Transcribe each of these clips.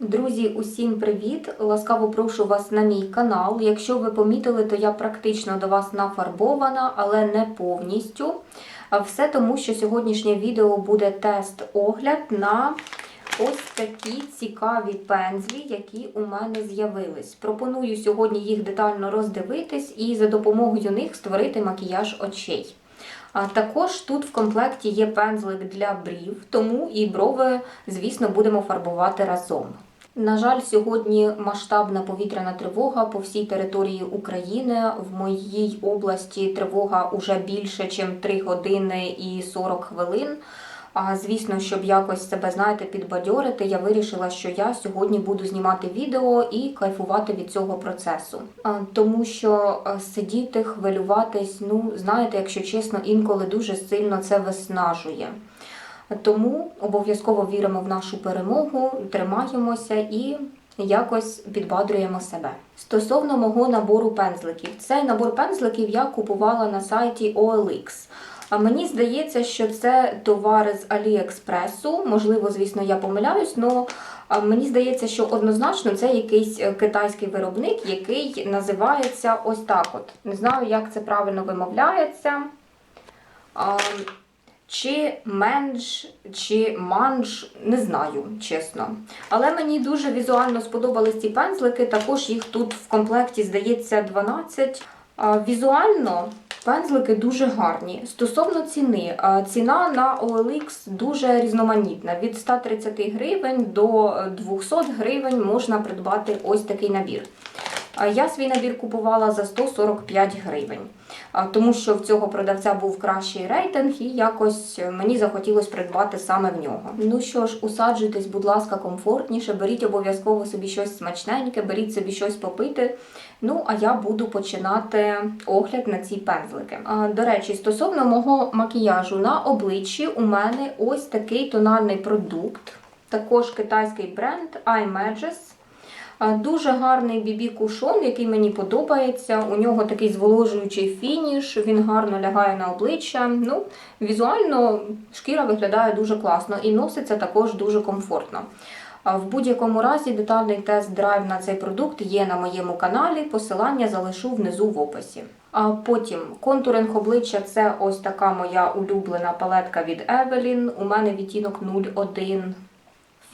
Друзі, усім привіт! Ласкаво прошу вас на мій канал. Якщо ви помітили, то я практично до вас нафарбована, але не повністю. Все тому, що сьогоднішнє відео буде тест-огляд на ось такі цікаві пензлі, які у мене з'явились. Пропоную сьогодні їх детально роздивитись і за допомогою них створити макіяж очей. А також тут в комплекті є пензлик для брів, тому і брови, звісно, будемо фарбувати разом. На жаль, сьогодні масштабна повітряна тривога по всій території України. В моїй області тривога уже більше, ніж 3 години і 40 хвилин. А звісно, щоб якось себе, знаєте, підбадьорити, я вирішила, що я сьогодні буду знімати відео і кайфувати від цього процесу. Тому що сидіти, хвилюватись, ну знаєте, якщо чесно, інколи дуже сильно це виснажує. Тому обов'язково віримо в нашу перемогу, тримаємося і якось підбадрюємо себе. Стосовно мого набору пензликів, цей набор пензликів я купувала на сайті OLX. А мені здається, що це товар з Аліекспресу. Можливо, звісно, я помиляюсь, але мені здається, що однозначно це якийсь е, китайський виробник, який називається ось так. от. Не знаю, як це правильно вимовляється. Чи менш, чи манж, не знаю, чесно. Але мені дуже візуально сподобались ці пензлики. Також їх тут в комплекті, здається, 12. Візуально пензлики дуже гарні. Стосовно ціни, ціна на OLX дуже різноманітна. Від 130 гривень до 200 гривень можна придбати ось такий набір. Я свій набір купувала за 145 гривень, тому що в цього продавця був кращий рейтинг, і якось мені захотілося придбати саме в нього. Ну що ж, усаджуйтесь, будь ласка, комфортніше, беріть обов'язково собі щось смачненьке, беріть собі щось попити. Ну, а я буду починати огляд на ці пензлики. До речі, стосовно мого макіяжу на обличчі, у мене ось такий тональний продукт, також китайський бренд iMages. Дуже гарний бібі кушон, який мені подобається. У нього такий зволожуючий фініш, він гарно лягає на обличчя. Ну, Візуально шкіра виглядає дуже класно і носиться також дуже комфортно. В будь-якому разі детальний тест-драйв на цей продукт є на моєму каналі. Посилання залишу внизу в описі. А потім контуринг обличчя це ось така моя улюблена палетка від Evelyn. У мене відтінок 01.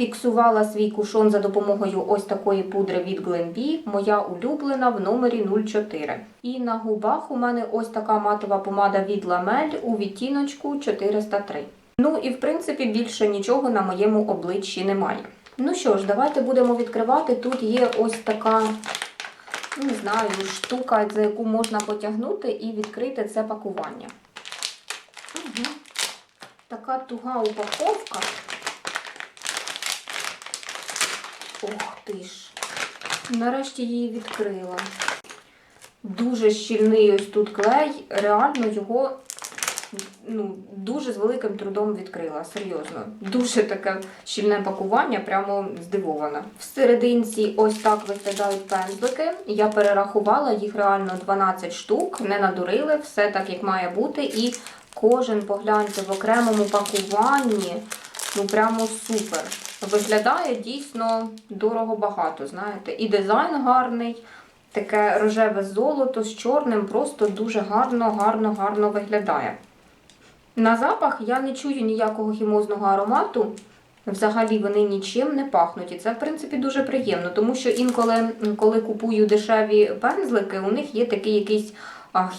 Фіксувала свій кушон за допомогою ось такої пудри від Glambi, моя улюблена в номері 04. І на губах у мене ось така матова помада від Lamel у відтіночку 403. Ну і в принципі більше нічого на моєму обличчі немає. Ну що ж, давайте будемо відкривати. Тут є ось така, ну, не знаю, штука, за яку можна потягнути і відкрити це пакування. Угу. Така туга упаковка. Ох ти ж. Нарешті її відкрила. Дуже щільний ось тут клей. Реально його ну, дуже з великим трудом відкрила. Серйозно. Дуже таке щільне пакування, прямо здивована. Всерединці ось так виглядають пензлики. Я перерахувала їх реально 12 штук, не надурили, все так, як має бути. І кожен погляньте в окремому пакуванні. Ну, прямо супер. Виглядає дійсно дорого багато, знаєте. І дизайн гарний, таке рожеве золото з чорним, просто дуже гарно, гарно, гарно виглядає. На запах я не чую ніякого хімозного аромату. Взагалі вони нічим не пахнуть. І це, в принципі, дуже приємно, тому що інколи, коли купую дешеві пензлики, у них є такий якийсь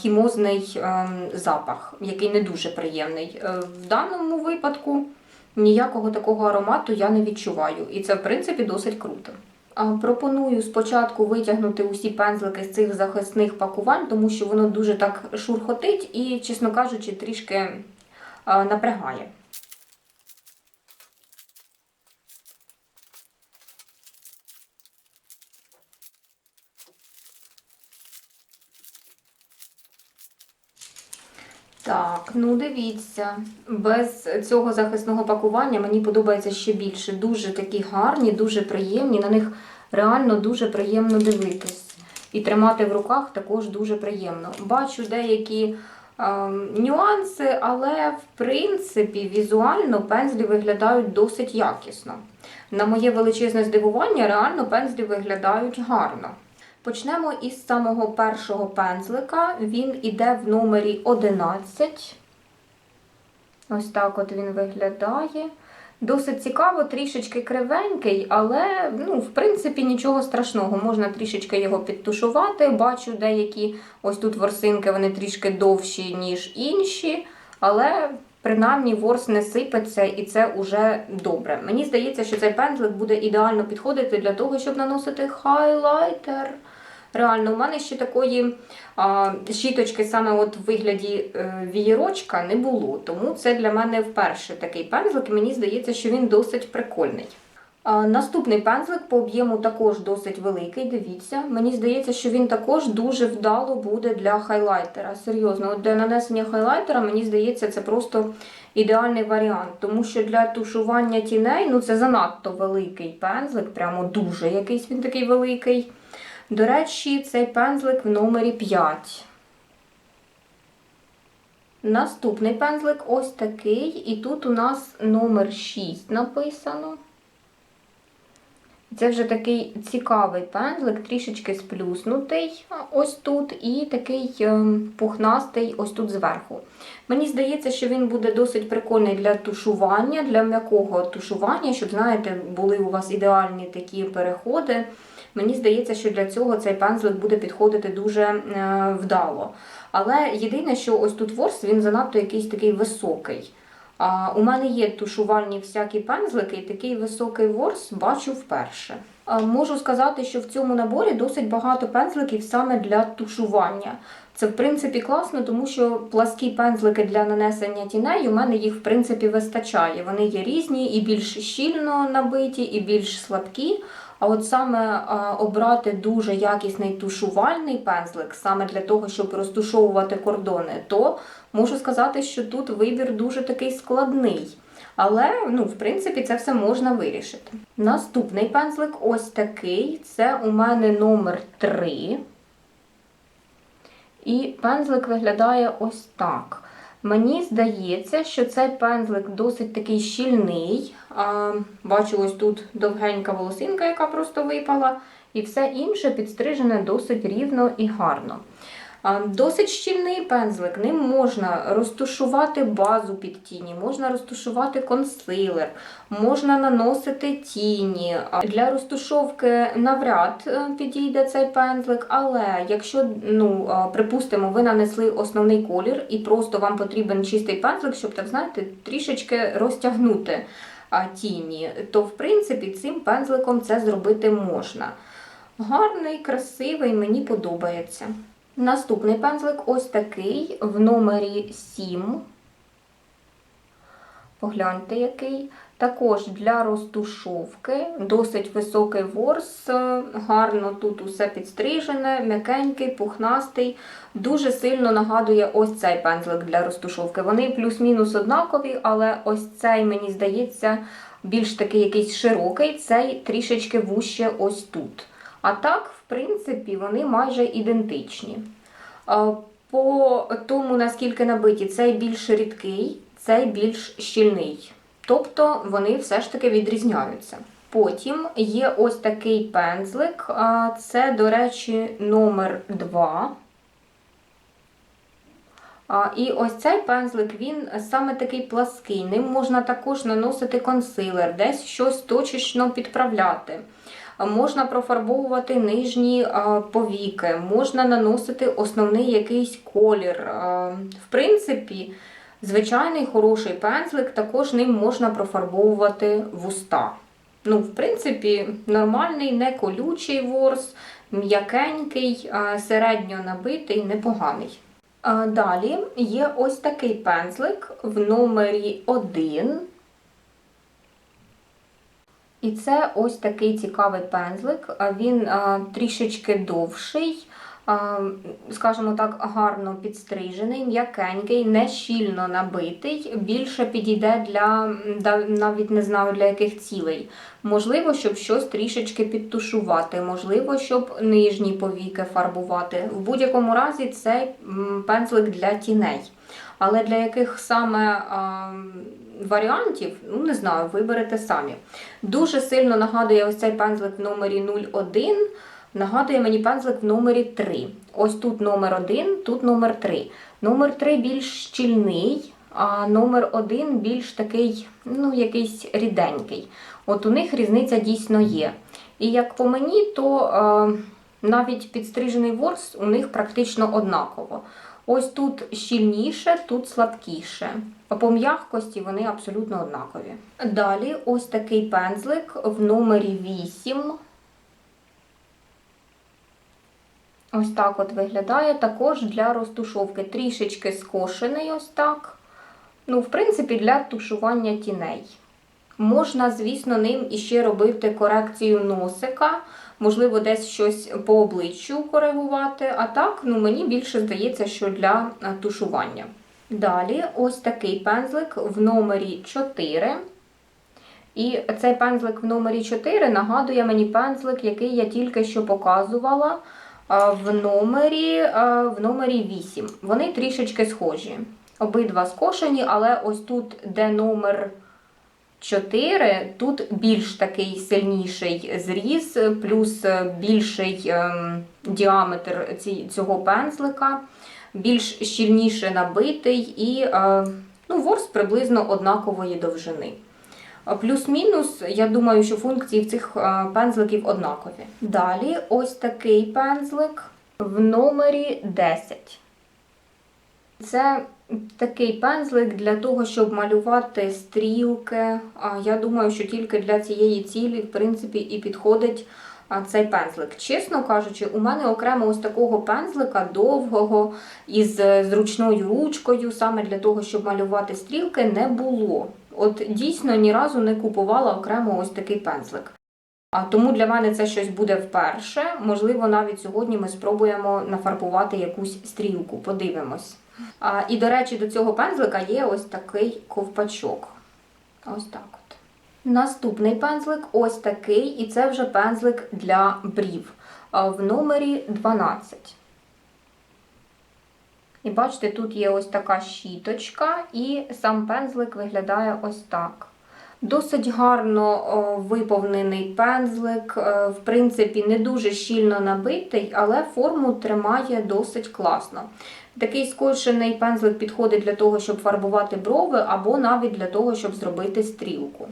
хімозний ем, запах, який не дуже приємний. Е, В даному випадку. Ніякого такого аромату я не відчуваю, і це, в принципі, досить круто. Пропоную спочатку витягнути усі пензлики з цих захисних пакувань, тому що воно дуже так шурхотить і, чесно кажучи, трішки напрягає. Так, ну дивіться, без цього захисного пакування мені подобається ще більше. Дуже такі гарні, дуже приємні. На них реально дуже приємно дивитись. І тримати в руках також дуже приємно. Бачу деякі Ем, Нюанси, але в принципі візуально пензлі виглядають досить якісно. На моє величезне здивування, реально пензлі виглядають гарно. Почнемо із самого першого пензлика. Він іде в номері 11. Ось так от він виглядає. Досить цікаво, трішечки кривенький, але ну, в принципі нічого страшного. Можна трішечки його підтушувати. Бачу деякі ось тут ворсинки, вони трішки довші, ніж інші. Але принаймні ворс не сипеться і це вже добре. Мені здається, що цей пензлик буде ідеально підходити для того, щоб наносити хайлайтер. Реально, у мене ще такої а, щіточки саме от в вигляді е, вієрочка не було. Тому це для мене вперше такий пензлик, і мені здається, що він досить прикольний. Наступний пензлик по об'єму також досить великий. Дивіться, мені здається, що він також дуже вдало буде для хайлайтера. Серйозно, от для нанесення хайлайтера, мені здається, це просто ідеальний варіант. Тому що для тушування тіней ну це занадто великий пензлик, прямо дуже якийсь він такий великий. До речі, цей пензлик в номері 5. Наступний пензлик ось такий, і тут у нас номер 6 написано. Це вже такий цікавий пензлик, трішечки сплюснутий ось тут, і такий ем, пухнастий ось тут зверху. Мені здається, що він буде досить прикольний для тушування, для м'якого тушування, щоб, знаєте, були у вас ідеальні такі переходи. Мені здається, що для цього цей пензлик буде підходити дуже е, вдало. Але єдине, що ось тут ворс, він занадто якийсь такий високий. У мене є тушувальні всякі пензлики, і такий високий ворс бачу вперше. Можу сказати, що в цьому наборі досить багато пензликів саме для тушування. Це, в принципі, класно, тому що пласкі пензлики для нанесення тіней у мене їх в принципі вистачає. Вони є різні, і більш щільно набиті, і більш слабкі. А от саме обрати дуже якісний тушувальний пензлик, саме для того, щоб розтушовувати кордони, то можу сказати, що тут вибір дуже такий складний. Але, ну, в принципі, це все можна вирішити. Наступний пензлик ось такий. Це у мене номер 3. І пензлик виглядає ось так. Мені здається, що цей пензлик досить такий щільний. А, Бачу, ось тут довгенька волосинка, яка просто випала, і все інше підстрижене досить рівно і гарно. Досить щільний пензлик, ним можна розтушувати базу під тіні, можна розтушувати консилер, можна наносити тіні. Для розтушовки навряд е, підійде цей пензлик, але якщо, ну, припустимо, ви нанесли основний колір і просто вам потрібен чистий пензлик, щоб, так знаєте, трішечки розтягнути тіні, то в принципі цим пензликом це зробити можна. Гарний, красивий, мені подобається. Наступний пензлик ось такий в номері 7. Погляньте, який. Також для розтушовки, досить високий ворс, гарно тут усе підстрижене, м'якенький, пухнастий. Дуже сильно нагадує ось цей пензлик для розтушовки. Вони плюс-мінус однакові, але ось цей, мені здається, більш такий якийсь широкий, цей трішечки вуще ось тут. А так, принципі, вони майже ідентичні. По тому, наскільки набиті, цей більш рідкий, цей більш щільний. Тобто вони все ж таки відрізняються. Потім є ось такий пензлик, це, до речі, номер 2. І ось цей пензлик, він саме такий плаский. Ним можна також наносити консилер, десь щось точечно підправляти. Можна профарбовувати нижні повіки, можна наносити основний якийсь колір. В принципі, звичайний хороший пензлик, також ним можна профарбовувати вуста. Ну, В принципі, нормальний, не колючий ворс, м'якенький, середньо набитий, непоганий. Далі є ось такий пензлик в номері 1. І це ось такий цікавий пензлик. Він трішечки довший. скажімо так, гарно підстрижений, м'якенький, не щільно набитий, більше підійде для навіть не знаю для яких цілей. Можливо, щоб щось трішечки підтушувати, можливо, щоб нижні повіки фарбувати. В будь-якому разі цей пензлик для тіней. Але для яких саме варіантів, ну не знаю, виберете самі. Дуже сильно нагадує ось цей пензлик в номері 01. Нагадує мені пензлик в номері 3. Ось тут номер 1, тут номер 3. Номер 3 більш щільний, а номер 1 більш такий, ну, якийсь ріденький. От у них різниця дійсно є. І як по мені, то е, навіть підстрижений ворс у них практично однаково. Ось тут щільніше, тут слабкіше. По м'якості вони абсолютно однакові. Далі ось такий пензлик в номері 8. Ось так от виглядає. Також для розтушовки. Трішечки скошений ось так. Ну, в принципі, для тушування тіней. Можна, звісно, ним іще робити корекцію носика, можливо, десь щось по обличчю коригувати. А так, ну, мені більше здається, що для е, тушування. Далі, ось такий пензлик в номері 4. І цей пензлик в номері 4 нагадує мені пензлик, який я тільки що показувала в номері, в номері 8. Вони трішечки схожі. Обидва скошені, але ось тут, де номер 4, тут більш такий сильніший зріз, плюс більший ем, діаметр цього пензлика, більш щільніше набитий і е, ну, ворс приблизно однакової довжини. Плюс-мінус, я думаю, що функції в цих е, пензликів однакові. Далі ось такий пензлик в номері 10. Це такий пензлик для того, щоб малювати стрілки. Я думаю, що тільки для цієї цілі, в принципі, і підходить цей пензлик. Чесно кажучи, у мене окремо ось такого пензлика довгого із е, зручною ручкою, саме для того, щоб малювати стрілки, не було. От дійсно ні разу не купувала окремо ось такий пензлик. А тому для мене це щось буде вперше. Можливо, навіть сьогодні ми спробуємо нафарбувати якусь стрілку. Подивимось. А, і, до речі, до цього пензлика є ось такий ковпачок. Ось так от. Наступний пензлик ось такий, і це вже пензлик для брів в номері 12. І бачите, тут є ось така щіточка, і сам пензлик виглядає ось так. Досить гарно виповнений пензлик, е, в принципі, не дуже щільно набитий, але форму тримає досить класно. Такий скошений пензлик підходить для того, щоб фарбувати брови, або навіть для того, щоб зробити стрілку.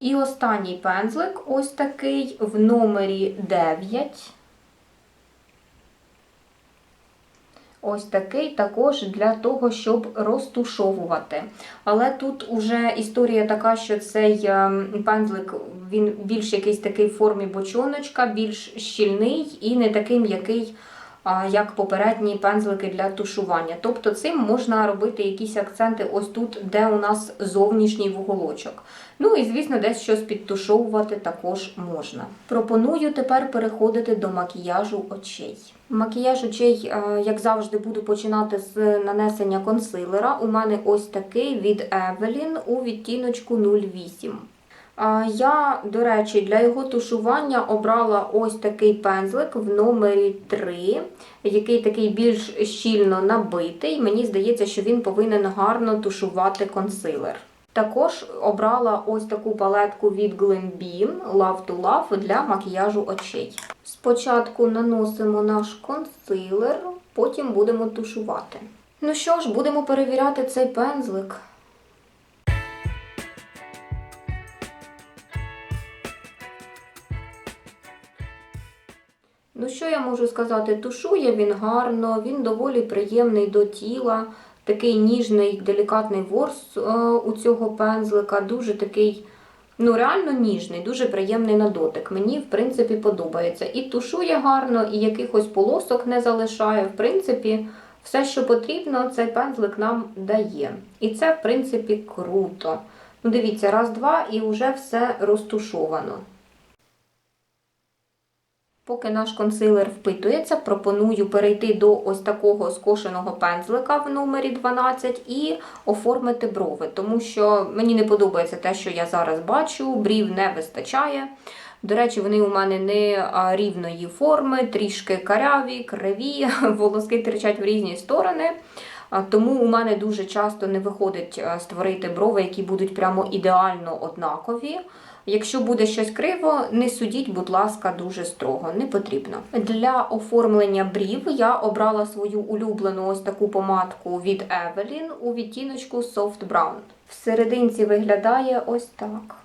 І останній пензлик ось такий в номері 9. Ось такий також для того, щоб розтушовувати. Але тут уже історія така, що цей ем, пензлик він більш якийсь такий в формі бочоночка, більш щільний і не такий м'який, як попередні пензлики для тушування. Тобто цим можна робити якісь акценти ось тут, де у нас зовнішній вуголочок. Ну і, звісно, десь щось підтушовувати також можна. Пропоную тепер переходити до макіяжу очей. Макіяж очей, е, як завжди, буду починати з нанесення консилера. У мене ось такий від Evelyn у відтіночку 08. Я, до речі, для його тушування обрала ось такий пензлик в номері 3, який такий більш щільно набитий. Мені здається, що він повинен гарно тушувати консилер. Також обрала ось таку палетку від Glambeam Love to Love для макіяжу очей. Спочатку наносимо наш консилер, потім будемо тушувати. Ну що ж, будемо перевіряти цей пензлик. Що я можу сказати? Тушує він гарно, він доволі приємний до тіла. Такий ніжний, делікатний ворс е, у цього пензлика, дуже такий, ну реально ніжний, дуже приємний на дотик. Мені, в принципі, подобається. І тушує гарно, і якихось полосок не залишає. В принципі, все, що потрібно, цей пензлик нам дає. І це, в принципі, круто. Ну, дивіться, раз, два, і вже все розтушовано. Поки наш консилер впитується, пропоную перейти до ось такого скошеного пензлика в номері 12 і оформити брови, тому що мені не подобається те, що я зараз бачу, брів не вистачає. До речі, вони у мене не рівної форми, трішки каряві, криві, волоски тричать в різні сторони. Тому у мене дуже часто не виходить створити брови, які будуть прямо ідеально однакові. Якщо буде щось криво, не судіть, будь ласка, дуже строго, не потрібно. Для оформлення брів я обрала свою улюблену ось таку помадку від Evelyn у відтіночку Soft Brown. В виглядає ось так.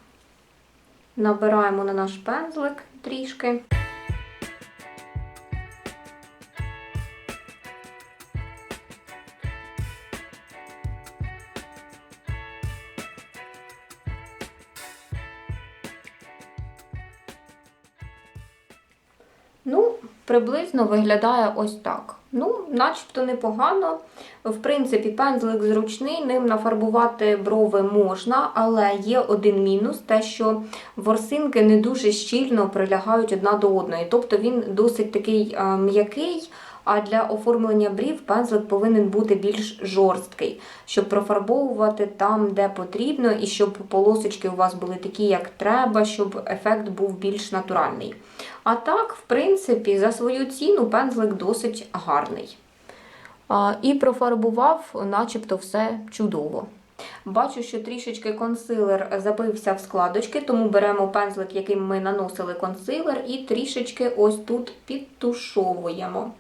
Набираємо на наш пензлик трішки. Ну, приблизно виглядає ось так. Ну, начебто непогано. В принципі, пензлик зручний, ним нафарбувати брови можна, але є один мінус: те, що ворсинки не дуже щільно прилягають одна до одної. Тобто він досить такий а, м'який. А для оформлення брів пензлик повинен бути більш жорсткий, щоб профарбовувати там, де потрібно, і щоб полосочки у вас були такі, як треба, щоб ефект був більш натуральний. А так, в принципі, за свою ціну пензлик досить гарний. І профарбував, начебто, все чудово. Бачу, що трішечки консилер забився в складочки, тому беремо пензлик, яким ми наносили консилер, і трішечки ось тут підтушовуємо.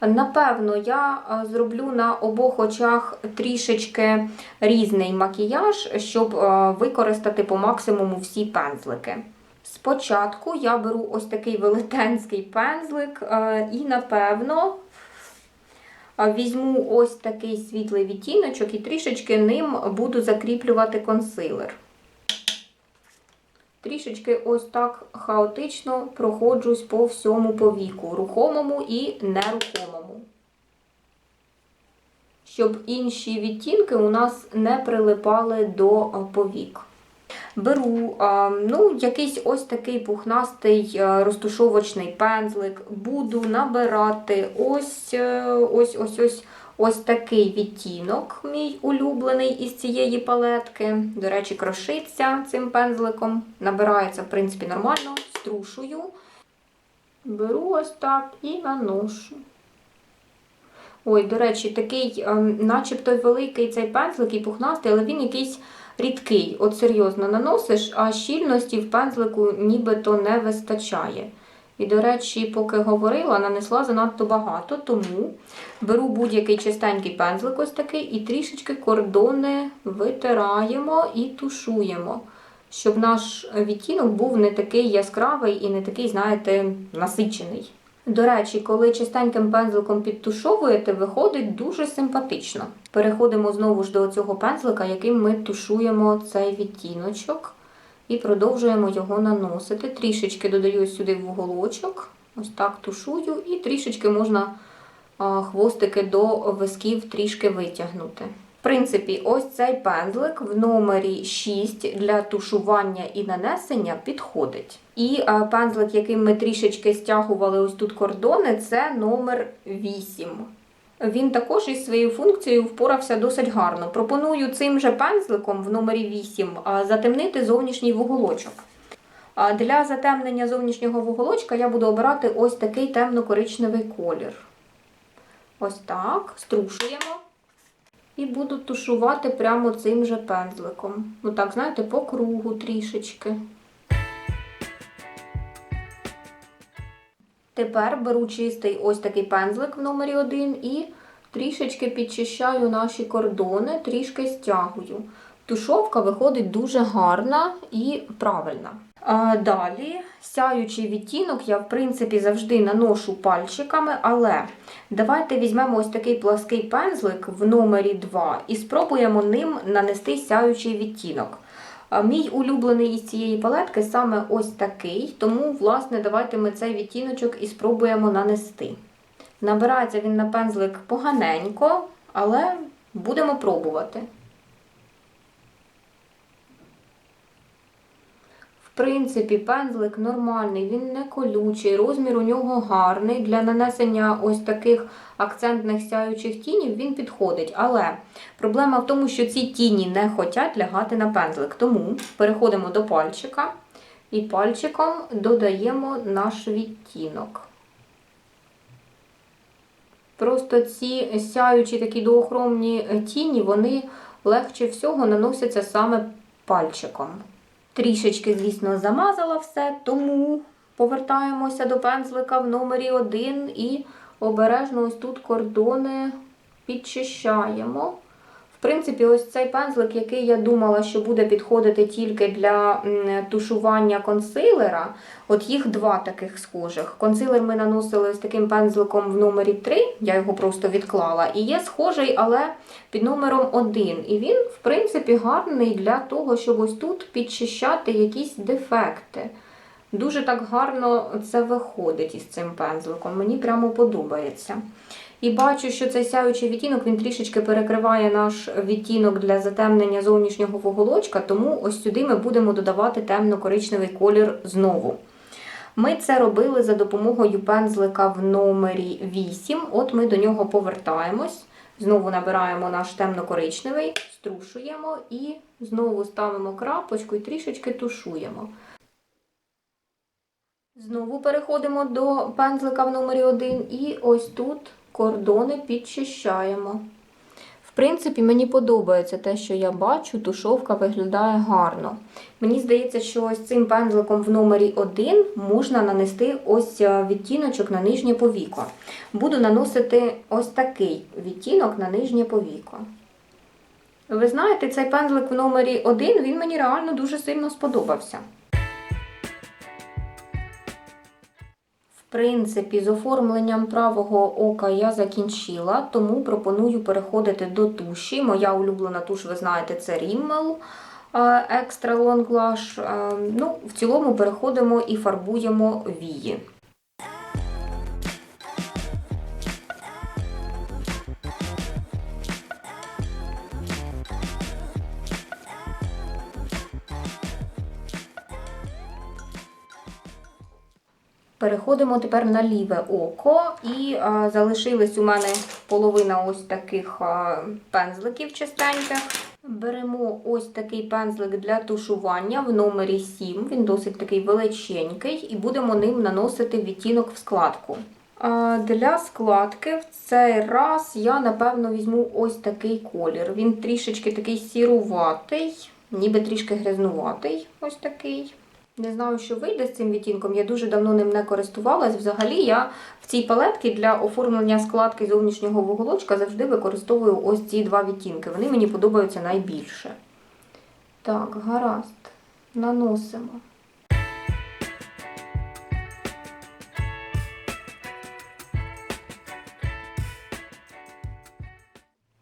Напевно, я зроблю на обох очах трішечки різний макіяж, щоб використати по максимуму всі пензлики. Спочатку я беру ось такий велетенський пензлик і, напевно, візьму ось такий світлий відтіночок і трішечки ним буду закріплювати консилер. Трішечки ось так хаотично проходжусь по всьому повіку, рухомому і нерухомому. Щоб інші відтінки у нас не прилипали до повік. Беру ну, якийсь ось такий пухнастий розтушовочний пензлик, буду набирати ось ось ось ось ось такий відтінок, мій улюблений із цієї палетки. До речі, крошиться цим пензликом. Набирається, в принципі, нормально, струшую. Беру ось так і наношу. Ой, до речі, такий, начебто великий цей пензлик і пухнастий, але він якийсь рідкий. От серйозно наносиш, а щільності в пензлику нібито не вистачає. І, до речі, поки говорила, нанесла занадто багато, тому беру будь-який чистенький пензлик ось такий і трішечки кордони витираємо і тушуємо, щоб наш відтінок був не такий яскравий і не такий, знаєте, насичений. До речі, коли чистеньким пензликом підтушовуєте, виходить дуже симпатично. Переходимо знову ж до цього пензлика, яким ми тушуємо цей відтіночок. І продовжуємо його наносити. Трішечки додаю сюди в уголочок, ось так тушую, і трішечки можна хвостики до висків трішки витягнути. Принципі, ось цей пензлик в номері 6 для тушування і нанесення підходить. І пензлик, яким ми трішечки стягували ось тут кордони, це номер 8. Він також із своєю функцією впорався досить гарно. Пропоную цим же пензликом в номері 8 затемнити зовнішній вуголочок. Для затемнення зовнішнього вуголочка я буду обирати ось такий темно-коричневий колір. Ось так, струшуємо. І буду тушувати прямо цим же пензликом. Ну так, знаєте, по кругу трішечки. Тепер беру чистий ось такий пензлик в номері 1 і трішечки підчищаю наші кордони, трішки стягую. Тушовка виходить дуже гарна і правильна. Далі, сяючий відтінок, я, в принципі, завжди наношу пальчиками, але давайте візьмемо ось такий плаский пензлик в номері 2 і спробуємо ним нанести сяючий відтінок. Мій улюблений із цієї палетки саме ось такий, тому, власне, давайте ми цей відтіночок і спробуємо нанести. Набирається він на пензлик поганенько, але будемо пробувати. Принципі, пензлик нормальний, він не колючий, розмір у нього гарний. Для нанесення ось таких акцентних сяючих тінів він підходить. Але проблема в тому, що ці тіні не хочуть лягати на пензлик. Тому переходимо до пальчика і пальчиком додаємо наш відтінок. Просто ці сяючі такі доохромні тіні, вони легше всього наносяться саме пальчиком. Трішечки, звісно, замазала все, тому повертаємося до пензлика в номері 1 і обережно ось тут кордони підчищаємо. Принципі, ось цей пензлик, який я думала, що буде підходити тільки для тушування консилера. От їх два таких схожих. Консилер ми наносили з таким пензликом в номері 3, я його просто відклала. І є схожий, але під номером 1. І він, в принципі, гарний для того, щоб ось тут підчищати якісь дефекти. Дуже так гарно це виходить із цим пензликом. Мені прямо подобається. І бачу, що цей сяючий відтінок він трішечки перекриває наш відтінок для затемнення зовнішнього вуголочка, тому ось сюди ми будемо додавати темно-коричневий колір знову. Ми це робили за допомогою пензлика в номері 8. От ми до нього повертаємось. Знову набираємо наш темно-коричневий, струшуємо і знову ставимо крапочку і трішечки тушуємо. Знову переходимо до пензлика в номері 1 і ось тут кордони підчищаємо. В принципі, мені подобається те, що я бачу, тушовка виглядає гарно. Мені здається, що ось цим пензликом в номері 1 можна нанести ось е, відтіночок на нижнє повіко. Буду наносити ось такий відтінок на нижнє повіко. Ви знаєте, цей пензлик в номері 1 він мені реально дуже сильно сподобався. Принципі, з оформленням правого ока я закінчила, тому пропоную переходити до туші. Моя улюблена туш, ви знаєте, це Rimmel Extra Long Lash. Е, Ну, в цілому переходимо і фарбуємо вії. Переходимо тепер на ліве око, і а, залишилась у мене половина ось таких а, пензликів чистеньких. Беремо ось такий пензлик для тушування в номері 7. Він досить такий величенький, і будемо ним наносити відтінок в складку. А, Для складки в цей раз я, напевно, візьму ось такий колір. Він трішечки такий сіруватий, ніби трішки грязнуватий. Ось такий. Не знаю, що вийде з цим відтінком. Я дуже давно ним не користувалась. Взагалі, я в цій палетці для оформлення складки зовнішнього вуголочка завжди використовую ось ці два відтінки. Вони мені подобаються найбільше. Так, гаразд. Наносимо.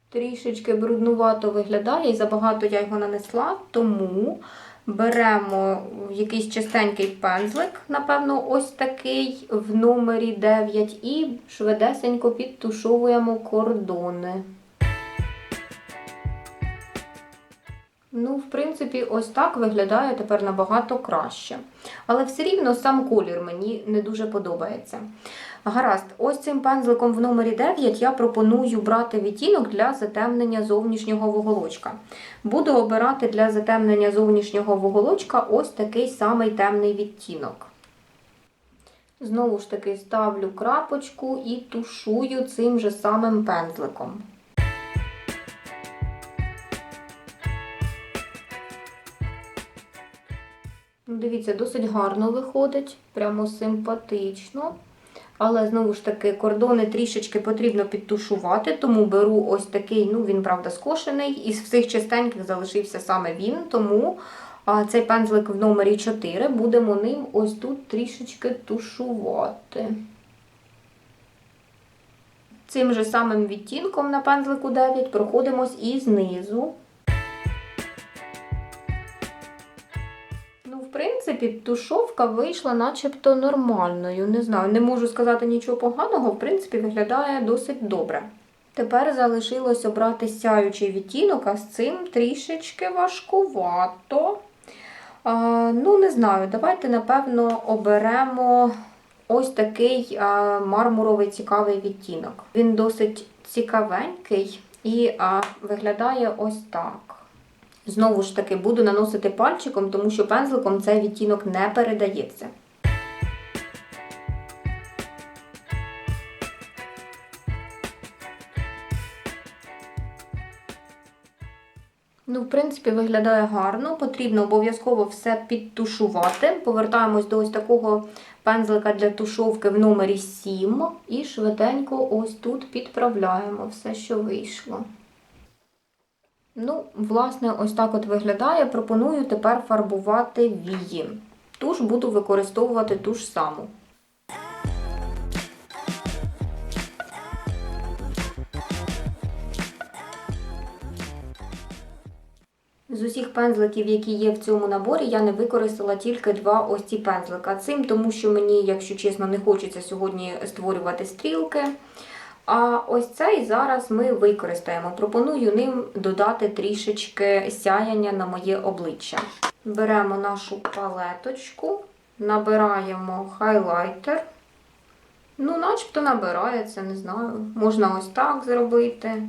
Трішечки бруднувато виглядає і забагато я його нанесла, тому беремо якийсь чистенький пензлик, напевно, ось такий в номері 9, і швидесенько підтушовуємо кордони. Ну, в принципі, ось так виглядає тепер набагато краще. Але все рівно сам колір мені не дуже подобається. Гаразд, ось цим пензликом в номері 9 я пропоную брати відтінок для затемнення зовнішнього вуголочка. Буду обирати для затемнення зовнішнього вуголочка ось такий самий темний відтінок. Знову ж таки ставлю крапочку і тушую цим же самим пензликом. Дивіться, досить гарно виходить, прямо симпатично. Але знову ж таки, кордони трішечки потрібно підтушувати, тому беру ось такий, ну він, правда, скошений. Із всіх чистеньких залишився саме він. Тому цей пензлик в номері 4 будемо ним ось тут трішечки тушувати. Цим же самим відтінком на пензлику 9 проходимось і знизу. Принципі, тушовка вийшла начебто нормальною. Не знаю, не можу сказати нічого поганого, в принципі, виглядає досить добре. Тепер залишилось обрати сяючий відтінок, а з цим трішечки важкувато. А, ну, не знаю, давайте, напевно, оберемо ось такий а, мармуровий цікавий відтінок. Він досить цікавенький і а, виглядає ось так. Знову ж таки, буду наносити пальчиком, тому що пензликом цей відтінок не передається. Ну, в принципі, виглядає гарно. Потрібно обов'язково все підтушувати. Повертаємось до ось такого пензлика для тушовки в номері 7. І швиденько ось тут підправляємо все, що вийшло. Ну, власне, ось так от виглядає. Пропоную тепер фарбувати вії. Туш буду використовувати ту ж саму. З усіх пензликів, які є в цьому наборі, я не використала тільки два ось ці пензлика. Цим, тому що мені, якщо чесно, не хочеться сьогодні створювати стрілки. А ось цей зараз ми використаємо. Пропоную ним додати трішечки сяяння на моє обличчя. Беремо нашу палеточку, набираємо хайлайтер. Ну, начебто набирається, не знаю. Можна ось так зробити.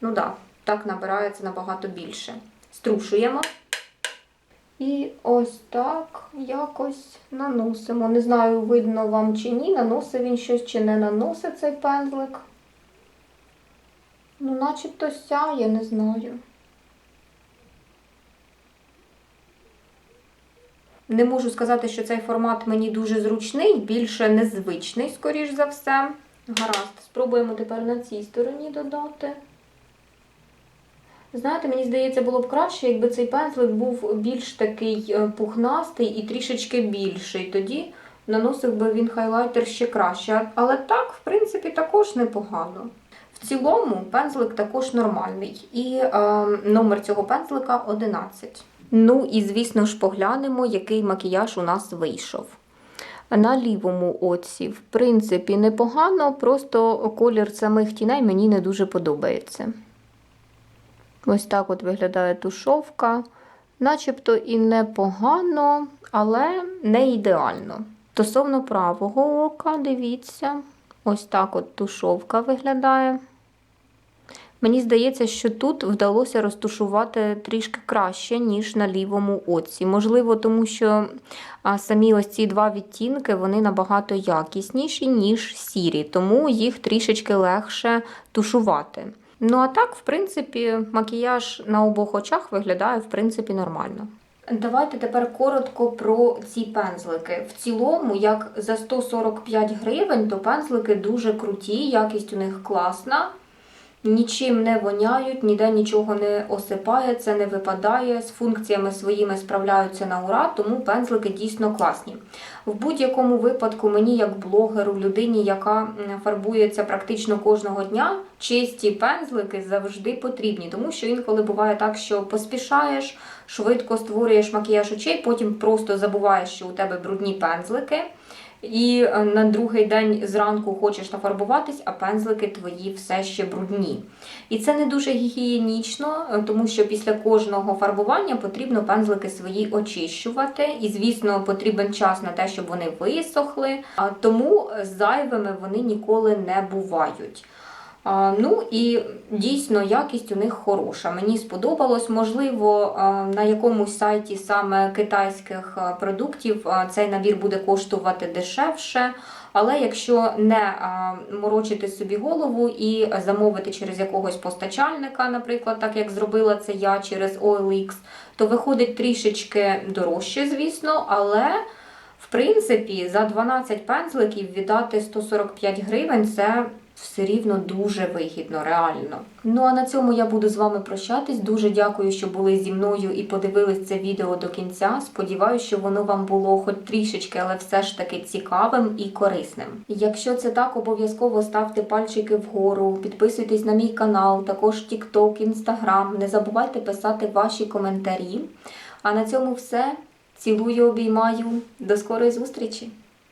Ну так, да, так набирається набагато більше. Струшуємо. І ось так якось наносимо. Не знаю, видно вам чи ні, наносив він щось чи не наносить цей пензлик. Ну, начебто сяє, не знаю. Не можу сказати, що цей формат мені дуже зручний, більше незвичний, скоріш за все. Гаразд, спробуємо тепер на цій стороні додати. Знаєте, мені здається, було б краще, якби цей пензлик був більш такий пухнастий і трішечки більший. Тоді наносив би він хайлайтер ще краще. Але так, в принципі, також непогано. В цілому пензлик також нормальний. І е, номер цього пензлика 11. Ну і, звісно ж, поглянемо, який макіяж у нас вийшов. На лівому оці, в принципі, непогано, просто колір самих тіней мені не дуже подобається. Ось так от виглядає тушовка. Начебто і непогано, але не ідеально. Стосовно правого ока, дивіться, ось так от тушовка виглядає. Мені здається, що тут вдалося розтушувати трішки краще, ніж на лівому оці. Можливо, тому що самі ось ці два відтінки вони набагато якісніші, ніж сірі, тому їх трішечки легше тушувати. Ну, а так, в принципі, макіяж на обох очах виглядає, в принципі, нормально. Давайте тепер коротко про ці пензлики. В цілому, як за 145 гривень, то пензлики дуже круті, якість у них класна. Нічим не воняють, ніде нічого не осипається, не випадає. З функціями своїми справляються на ура, тому пензлики дійсно класні. В будь-якому випадку, мені, як блогеру, людині, яка фарбується практично кожного дня, чисті пензлики завжди потрібні, тому що інколи буває так, що поспішаєш, швидко створюєш макіяж очей, потім просто забуваєш, що у тебе брудні пензлики. І е, на другий день зранку хочеш нафарбуватись, а пензлики твої все ще брудні. І це не дуже гігієнічно, е, тому що після кожного фарбування потрібно пензлики свої очищувати. І, звісно, потрібен час на те, щоб вони висохли. Тому зайвими вони ніколи не бувають. Ну і дійсно якість у них хороша. Мені сподобалось, можливо, на якомусь сайті саме китайських продуктів цей набір буде коштувати дешевше. Але якщо не морочити собі голову і замовити через якогось постачальника, наприклад, так як зробила це я через OLX, то виходить трішечки дорожче, звісно, але. В принципі, за 12 пензликів віддати 145 гривень це все рівно дуже вигідно, реально. Ну а на цьому я буду з вами прощатись. Дуже дякую, що були зі мною і подивились це відео до кінця. Сподіваюся, що воно вам було хоч трішечки, але все ж таки цікавим і корисним. Якщо це так, обов'язково ставте пальчики вгору, підписуйтесь на мій канал, також TikTok, Instagram. Не забувайте писати ваші коментарі. А на цьому все. Цілую, обіймаю. До скорої зустрічі!